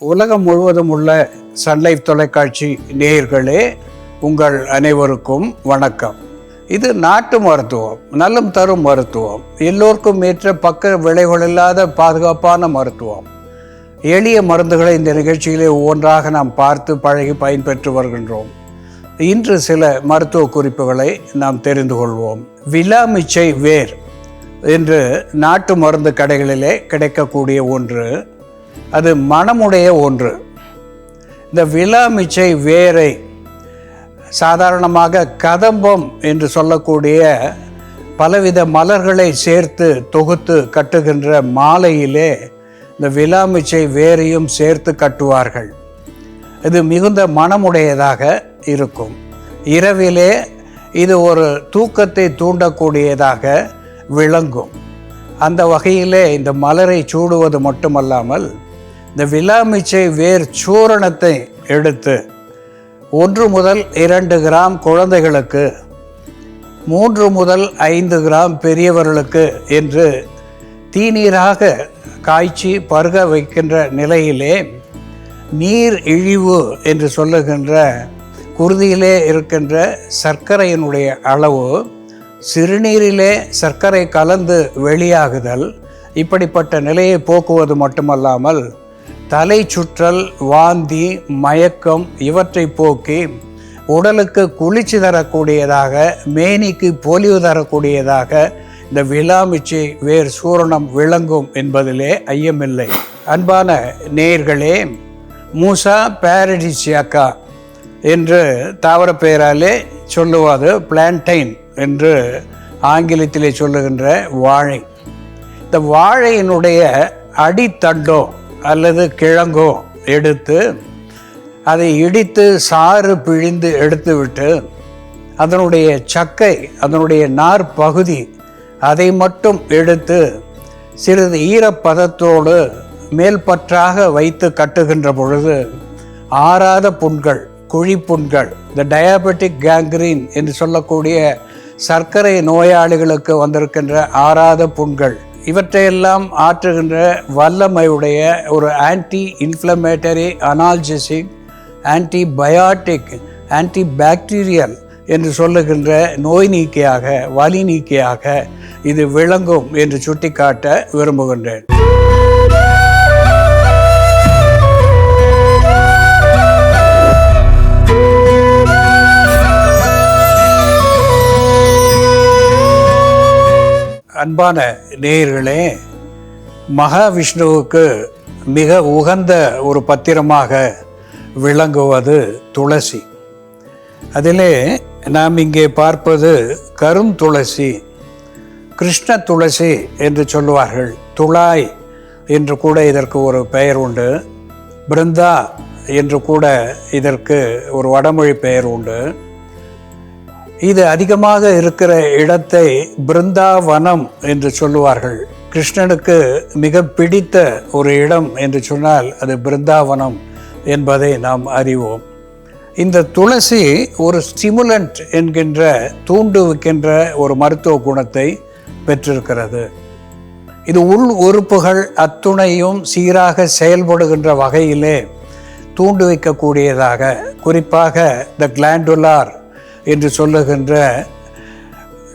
உலகம் முழுவதும் உள்ள சன்லைஃப் தொலைக்காட்சி நேயர்களே உங்கள் அனைவருக்கும் வணக்கம். இது நாட்டு மருத்துவம் நலம் தரும் மருத்துவம் எல்லோருக்கும் ஏற்ற பக்க விளைவுகள் இல்லாத பாதுகாப்பான மருத்துவம். எளிய மருந்துகளை இந்த நிகழ்ச்சியிலே ஒவ்வொன்றாக நாம் பார்த்து பழகி பயன்பெற்று வருகின்றோம். இன்று சில மருத்துவ குறிப்புகளை நாம் தெரிந்து கொள்வோம். விலாமிச்சை வேர் என்று நாட்டு மருந்து கடைகளிலே கிடைக்கக்கூடிய ஒன்று அது மனமுடைய ஒன்று. இந்த விலாமிச்சை வேரை சாதாரணமாக கதம்பம் என்று சொல்லக்கூடிய பலவித மலர்களை சேர்த்து தொகுத்து கட்டுகின்ற மாலையிலே இந்த விலாமிச்சை வேரையும் சேர்த்து கட்டுவார்கள். இது மிகுந்த மனமுடையதாக இருக்கும். இரவிலே இது ஒரு தூக்கத்தை தூண்டக்கூடியதாக விளங்கும். அந்த வகையிலே இந்த மலரை சூடுவது மட்டுமல்லாமல் இந்த விலாமிச்சை வேர் சூரணத்தை எடுத்து ஒன்று முதல் இரண்டு கிராம் குழந்தைகளுக்கு மூன்று முதல் ஐந்து கிராம் பெரியவர்களுக்கு என்று தீநீராக காய்ச்சி பருக வைக்கின்ற நிலையிலே நீர் இழிவு என்று சொல்லுகின்ற குருதியிலே இருக்கின்ற சர்க்கரையினுடைய அளவு சிறுநீரிலே சர்க்கரை கலந்து வெளியாகுதல் இப்படிப்பட்ட நிலையை போக்குவது மட்டுமல்லாமல் தலை சுற்றல் வாந்தி மயக்கம் இவற்றை போக்கி உடலுக்கு குளிர்ச்சி தரக்கூடியதாக மேனிக்கு பொலிவு தரக்கூடியதாக இந்த விலாமிச்சை வேர் சூரணம் விளங்கும் என்பதிலே ஐயமில்லை. அன்பான நேயர்களே மூசா பேரடிசியாக்கா என்று தாவர பெயராலே சொல்லுவது பிளான்டைன் என்று ஆங்கிலத்திலே சொல்லுகின்ற வாழை. இந்த வாழையினுடைய அடித்தண்டோ அல்லது கிழங்கோ எடுத்து அதை இடித்து சாறு பிழிந்து எடுத்துவிட்டு அதனுடைய சக்கை அதனுடைய நார் பகுதி அதை மட்டும் எடுத்து சிறிது ஈரப்பதத்தோடு மேல்பற்றாக வைத்து கட்டுகின்ற பொழுது ஆறாத புண்கள் குழிப்புண்கள் இந்த டயாபெட்டிக் கேங்க்ரீன் என்று சொல்லக்கூடிய சர்க்கரை நோயாளிகளுக்கு வந்திருக்கின்ற ஆறாத புண்கள் இவற்றையெல்லாம் ஆற்றுகின்ற வல்லமையுடைய ஒரு anti inflammatory analgesic antibiotic antibacterial என்று சொல்லுகின்ற நோய் நீக்கியாக வலி நீக்கியாக இது விளங்கும் என்று சுட்டிக்காட்ட விரும்புகின்றேன். அன்பான நேயர்களே மகாவிஷ்ணுவுக்கு மிக உகந்த ஒரு பத்திரமாக விளங்குவது துளசி. அதிலே நாம் இங்கே பார்ப்பது கரும் துளசி கிருஷ்ண துளசி என்று சொல்லுவார்கள். துளாய் என்று கூட இதற்கு ஒரு பெயர் உண்டு. பிருந்தா என்று கூட இதற்கு ஒரு வடமொழி பெயர் உண்டு. இது அதிகமாக இருக்கிற இடத்தை பிருந்தாவனம் என்று சொல்லுவார்கள். கிருஷ்ணனுக்கு மிக பிடித்த ஒரு இடம் என்று சொன்னால் அது பிருந்தாவனம் என்பதை நாம் அறிவோம். இந்த துளசி ஒரு ஸ்டிமுலண்ட் என்கின்ற தூண்டுவிக்கின்ற ஒரு மருத்துவ குணத்தை பெற்றிருக்கிறது. இது உள் உறுப்புகள் அத்துணையும் சீராக செயல்படுகின்ற வகையிலே தூண்டுவிக்கக்கூடியதாக குறிப்பாக த கிளாண்டுலார் என்று சொல்லுகின்ற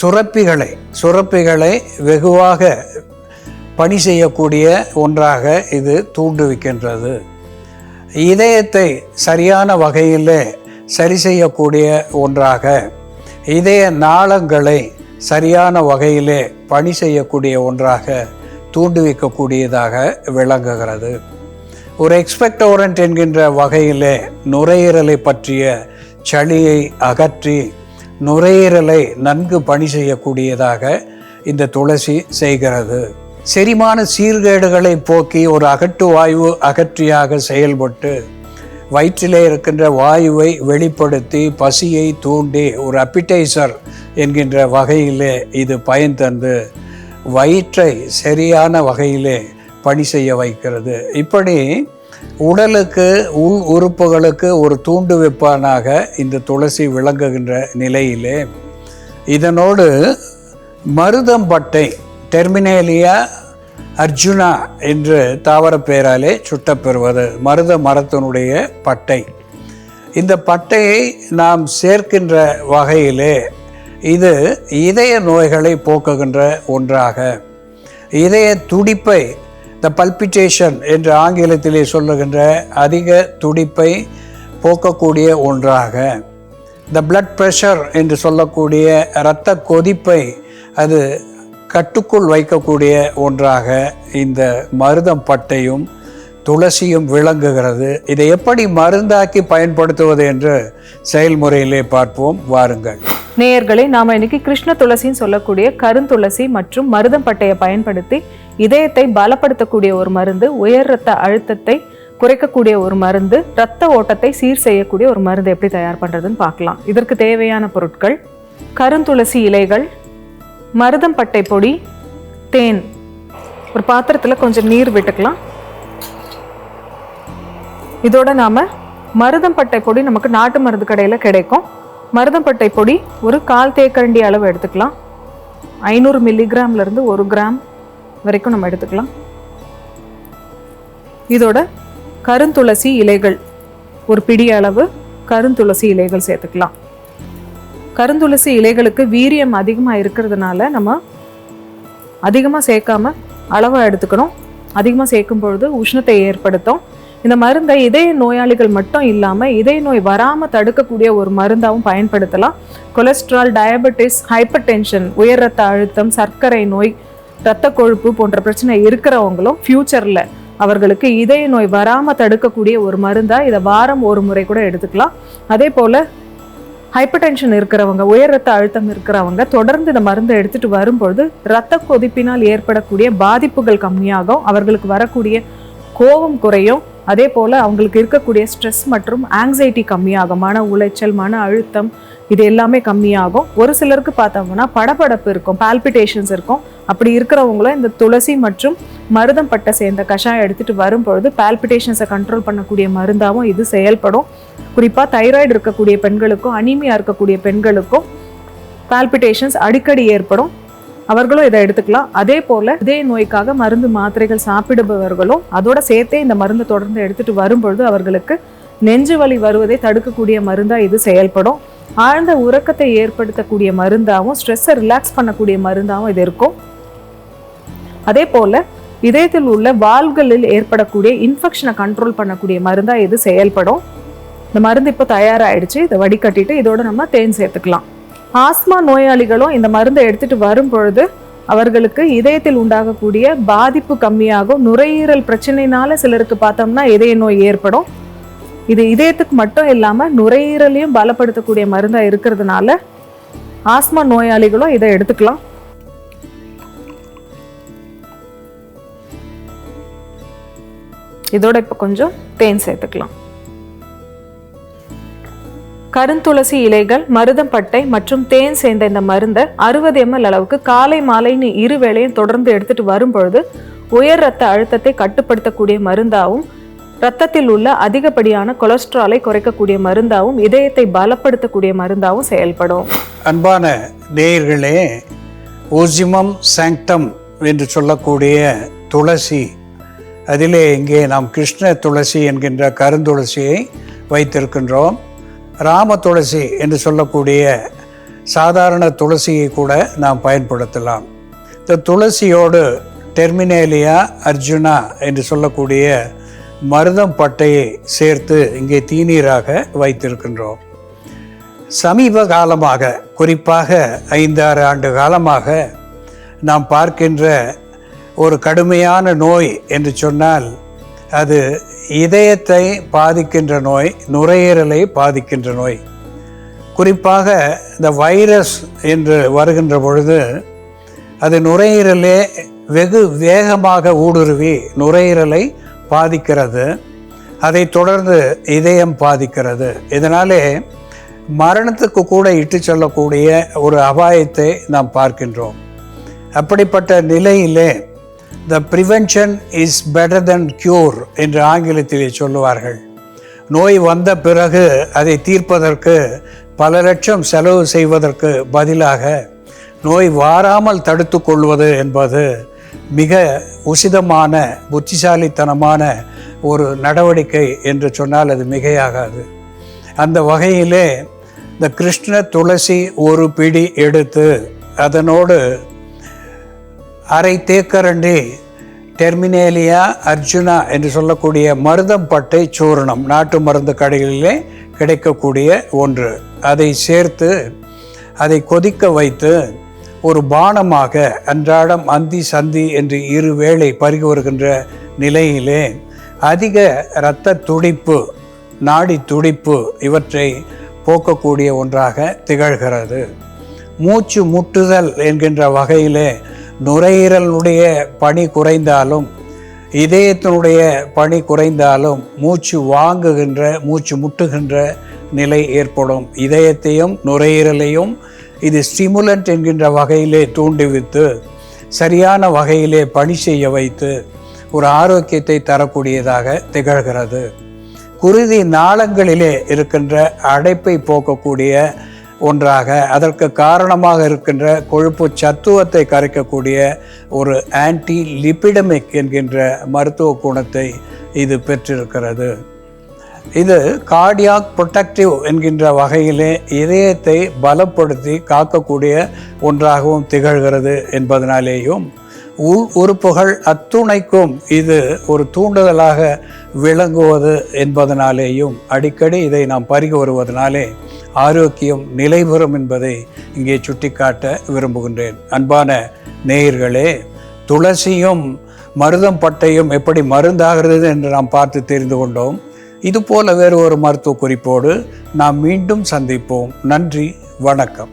சுரப்பிகளை சுரப்பிகளை வெகுவாக பணி செய்யக்கூடிய ஒன்றாக இது தூண்டுவிக்கின்றது. இதயத்தை சரியான வகையில் சரி செய்யக்கூடிய ஒன்றாக இதய நாளங்களை சரியான வகையிலே பணி செய்யக்கூடிய ஒன்றாக தூண்டுவிக்கக்கூடியதாக விளங்குகிறது. ஒரு எக்ஸ்பெக்டோரண்ட் என்கின்ற வகையிலே நுரையீரலை பற்றிய சளியை அகற்றி நுரையீரலை நன்கு பணி செய்யக்கூடியதாக இந்த துளசி செய்கிறது. செரிமான சீர்கேடுகளை போக்கி ஒரு அகட்டு வாயு அகற்றியாக செயல்பட்டு வயிற்றிலே இருக்கின்ற வாயுவை வெளிப்படுத்தி பசியை தூண்டி ஒரு அப்பிடைசர் என்கின்ற வகையிலே இது பயன் தந்து வயிற்றை சரியான வகையிலே பணி செய்ய வைக்கிறது. இப்படி உடலுக்கு உள் உறுப்புகளுக்கு ஒரு தூண்டுவிப்பானாக இந்த துளசி விளங்குகின்ற நிலையிலே. இதனோடு மருதம்பட்டை டெர்மினேலியா அர்ஜுனா என்று தாவர பெயராலே சுட்டப்பெறுவது மருத மரத்தினுடைய பட்டை. இந்த பட்டையை நாம் சேர்க்கின்ற வகையிலே இது இதய நோய்களை போக்குகின்ற ஒன்றாக. இதய துடிப்பை த பல்பிட்டேஷன் என்று ஆங்கிலத்திலே சொல்லுகின்ற அதிக துடிப்பை போக்கக்கூடிய ஒன்றாக. த பிளட் ப்ரெஷர் என்று சொல்லக்கூடிய இரத்த கொதிப்பை அது கட்டுக்குள் வைக்கக்கூடிய ஒன்றாக இந்த மருதம் பட்டையும் துளசியும் விளங்குகிறது. இதை எப்படி மருந்தாக்கி பயன்படுத்துவது என்று செயல்முறையிலே பார்ப்போம். வாருங்கள். நேயர்களை நாம் இன்னைக்கு கிருஷ்ண துளசின்னு சொல்லக்கூடிய கருந்துளசி மற்றும் மருதம் பட்டையை பயன்படுத்தி இதயத்தை பலப்படுத்தக்கூடிய ஒரு மருந்து உயர் ரத்த அழுத்தத்தை குறைக்கக்கூடிய ஒரு மருந்து ரத்த ஓட்டத்தை சீர் செய்யக்கூடிய ஒரு மருந்து எப்படி தயார் பண்றதுன்னு பார்க்கலாம். இதற்கு தேவையான பொருட்கள் கருந்துளசி இலைகள் மருதம் பட்டை பொடி தேன். ஒரு பாத்திரத்தில் கொஞ்சம் நீர் விட்டுக்கலாம். இதோட நாம மருதம் பட்டை பொடி நமக்கு நாட்டு மருந்து கடையில் கிடைக்கும். மருதம் பட்டை பொடி ஒரு கால் தேக்கரண்டி அளவு எடுத்துக்கலாம். ஐநூறு மில்லிகிராம்ல இருந்து ஒரு கிராம் வரைக்கும் நம்ம எடுத்துக்கலாம். இதோட கருந்துளசி இலைகள் ஒரு பிடி அளவு கருந்துளசி இலைகள் சேர்த்துக்கலாம். கருந்துளசி இலைகளுக்கு வீரியம் அதிகமாக இருக்கிறதுனால நம்ம அதிகமாக சேர்க்காம அளவாக எடுத்துக்கணும். அதிகமாக சேர்க்கும் பொழுது உஷ்ணத்தை ஏற்படுத்தும். இந்த மருந்தை இதய நோயாளிகள் மட்டும் இல்லாமல் இதய நோய் வராமல் தடுக்கக்கூடிய ஒரு மருந்தாகவும் பயன்படுத்தலாம். கொலஸ்ட்ரால் டயபெட்டிஸ் ஹைப்பர் டென்ஷன் உயர் ரத்த அழுத்தம் சர்க்கரை நோய் இரத்த கொழுப்பு போன்ற பிரச்சனை இருக்கிறவங்களும் ஃப்யூச்சரில் அவர்களுக்கு இதய நோய் வராமல் தடுக்கக்கூடிய ஒரு மருந்தாக இதை வாரம் ஒரு முறை கூட எடுத்துக்கலாம். அதே போல் ஹைப்பர் டென்ஷன் இருக்கிறவங்க உயர் ரத்த அழுத்தம் இருக்கிறவங்க தொடர்ந்து இந்த மருந்தை எடுத்துட்டு வரும்பொழுது ரத்த கொதிப்பினால் ஏற்படக்கூடிய பாதிப்புகள் கம்மியாகும். அவர்களுக்கு வரக்கூடிய கோபம் குறையும். அதே போல் அவங்களுக்கு இருக்கக்கூடிய ஸ்ட்ரெஸ் மற்றும் ஆங்ஸைட்டி கம்மியாகும் மன உளைச்சல் மன அழுத்தம் இது எல்லாமே கம்மியாகும். ஒரு சிலருக்கு பார்த்தோம்னா படபடப்பு இருக்கும் பால்பிட்டேஷன்ஸ் இருக்கும். அப்படி இருக்கிறவங்களும் இந்த துளசி மற்றும் மருதம் பட்டை சேர்ந்த கஷாயம் எடுத்துட்டு வரும்பொழுது பால்பிட்டேஷன்ஸை கண்ட்ரோல் பண்ணக்கூடிய மருந்தாகவும் இது செயல்படும். குறிப்பாக தைராய்டு இருக்கக்கூடிய பெண்களுக்கும் அனீமியா இருக்கக்கூடிய பெண்களுக்கும் பால்பிட்டேஷன்ஸ் அடிக்கடி ஏற்படும். அவர்களும் இதை எடுத்துக்கலாம். அதே போல இதய நோய்க்காக மருந்து மாத்திரைகள் சாப்பிடுபவர்களும் அதோட சேர்த்தே இந்த மருந்து தொடர்ந்து எடுத்துட்டு வரும்பொழுது அவர்களுக்கு நெஞ்சு வலி வருவதை தடுக்கக்கூடிய மருந்தா இது செயல்படும். ஆழ்ந்த உறக்கத்தை ஏற்படுத்தக்கூடிய மருந்தாகவும் ஸ்ட்ரெஸ்ஸை ரிலாக்ஸ் பண்ணக்கூடிய மருந்தாகவும் இது இருக்கும். அதே போல இதயத்தில் உள்ள வால்களில் ஏற்படக்கூடிய இன்ஃபெக்ஷனை கண்ட்ரோல் பண்ணக்கூடிய மருந்தா இது செயல்படும். இந்த மருந்து இப்போ தயாராகிடுச்சு இதை வடிகட்டிட்டு இதோட நம்ம தேன் சேர்த்துக்கலாம். ஆஸ்மா நோயாளிகளும் இந்த மருந்தை எடுத்துட்டு வரும் பொழுது அவர்களுக்கு இதயத்தில் உண்டாகக்கூடிய பாதிப்பு கம்மியாகும். நுரையீரல் பிரச்சனைனால சிலருக்கு பார்த்தோம்னா இதய நோய் ஏற்படும். இது இதயத்துக்கு மட்டும் இல்லாமல் நுரையீரலையும் பலப்படுத்தக்கூடிய மருந்தாக இருக்கிறதுனால ஆஸ்மா நோயாளிகளும் இதை எடுத்துக்கலாம். இதோட இப்போ கொஞ்சம் தேன் சேர்த்துக்கலாம். கருந்துளசி இலைகள் மருதம்பட்டை மற்றும் தேன் சேர்ந்த இந்த மருந்தை அறுபது எம்எல் அளவுக்கு காலை மாலைன்னு இரு வேளையும் தொடர்ந்து எடுத்துட்டு வரும்பொழுது உயர் ரத்த அழுத்தத்தை கட்டுப்படுத்தக்கூடிய மருந்தாகவும் ரத்தத்தில் உள்ள அதிகப்படியான கொலஸ்ட்ராலை குறைக்கக்கூடிய மருந்தாகவும் இதயத்தை பலப்படுத்தக்கூடிய மருந்தாகவும் செயல்படும். அன்பான நேயர்களே ஓசிமம் சாங்டம் என்று சொல்லக்கூடிய துளசி அதிலே இங்கே நாம் கிருஷ்ண துளசி என்கின்ற கருந்துளசியை வைத்திருக்கின்றோம். ராம துளசி என்று சொல்லக்கூடிய சாதாரண துளசியை கூட நாம் பயன்படுத்தலாம். இந்த துளசியோடு டெர்மினேலியா அர்ஜுனா என்று சொல்லக்கூடிய மருதம் பட்டையை சேர்த்து இங்கே தீநீராக வைத்திருக்கின்றோம். சமீப காலமாக குறிப்பாக ஐந்தாறு ஆண்டு காலமாக நாம் பார்க்கின்ற ஒரு கடுமையான நோய் என்று சொன்னால் அது இதயத்தை பாதிக்கின்ற நோய் நுரையீரலை பாதிக்கின்ற நோய். குறிப்பாக இந்த வைரஸ் என்று வருகின்ற பொழுது அது நுரையீரலே வெகு வேகமாக ஊடுருவி நுரையீரலை பாதிக்கிறது. அதை தொடர்ந்து இதயம் பாதிக்கிறது. இதனாலே மரணத்துக்கு கூட இட்டு செல்லக்கூடிய ஒரு அபாயத்தை நாம் பார்க்கின்றோம். அப்படிப்பட்ட நிலையிலே the prevention is better than cure என்று ஆங்கிலத்திலே சொல்லுவார்கள். நோய் வந்த பிறகு அதை தீர்ப்பதற்கு பல லட்சம் செலவு செய்வதற்கு பதிலாக நோய் வாராமல் தடுத்து கொள்வது என்பது மிக உசிதமான புத்திசாலித்தனமான ஒரு நடவடிக்கை என்று சொன்னால் அது மிகையாகாது. அந்த வகையிலே இந்த கிருஷ்ண துளசி ஒரு பிடி எடுத்து அதனோடு அரை தேக்கரண்டி டெர்மினேலியா அர்ஜுனா என்று சொல்லக்கூடிய மருதம்பட்டை சூரணம் நாட்டு மருந்து கடைகளிலே கிடைக்கக்கூடிய ஒன்று. அதை சேர்த்து அதை கொதிக்க வைத்து ஒரு பானமாக அன்றாடம் அந்தி சந்தி என்று இரு வேளை பருகி வருகின்ற நிலையிலே அதிக இரத்த துடிப்பு நாடி துடிப்பு இவற்றை போக்கக்கூடிய ஒன்றாக திகழ்கிறது. மூச்சு முட்டுதல் என்கின்ற வகையிலே நுரையீரலுடைய பணி குறைந்தாலும் இதயத்தினுடைய பணி குறைந்தாலும் மூச்சு வாங்குகின்ற மூச்சு முட்டுகின்ற நிலை ஏற்படும். இதயத்தையும் நுரையீரலையும் இது ஸ்டிமுலண்ட் என்கின்ற வகையிலே தூண்டிவித்து சரியான வகையிலே பணி செய்ய வைத்து ஒரு ஆரோக்கியத்தை தரக்கூடியதாக திகழ்கிறது. குருதி நாளங்களிலே இருக்கின்ற அடைப்பை போக்கக்கூடிய ஒன்றாக. அதற்கு காரணமாக இருக்கின்ற கொழுப்பு சத்துவத்தை கரைக்கக்கூடிய ஒரு ஆன்டி லிபிடமிக் என்கின்ற மருத்துவ குணத்தை இது பெற்றிருக்கிறது. இது கார்டியாக் ப்ரொட்டக்டிவ் என்கின்ற வகையிலே இதயத்தை பலப்படுத்தி காக்கக்கூடிய ஒன்றாகவும் திகழ்கிறது என்பதனாலேயும் உள் உறுப்புகள் அத்துணைக்கும் இது ஒரு தூண்டுதலாக விளங்குவது என்பதனாலேயும் அடிக்கடி இதை நாம் பருகி வருவதனாலே ஆரோக்கியம் நிலைபெறும் என்பதை இங்கே சுட்டிக்காட்ட விரும்புகின்றேன். அன்பான நேயர்களே துளசியும் மருதம் பட்டையும் எப்படி மருந்தாகிறது என்று நாம் பார்த்து தெரிந்து கொண்டோம். இதுபோல வேறு ஒரு மருத்துவ குறிப்போடு நாம் மீண்டும் சந்திப்போம். நன்றி வணக்கம்.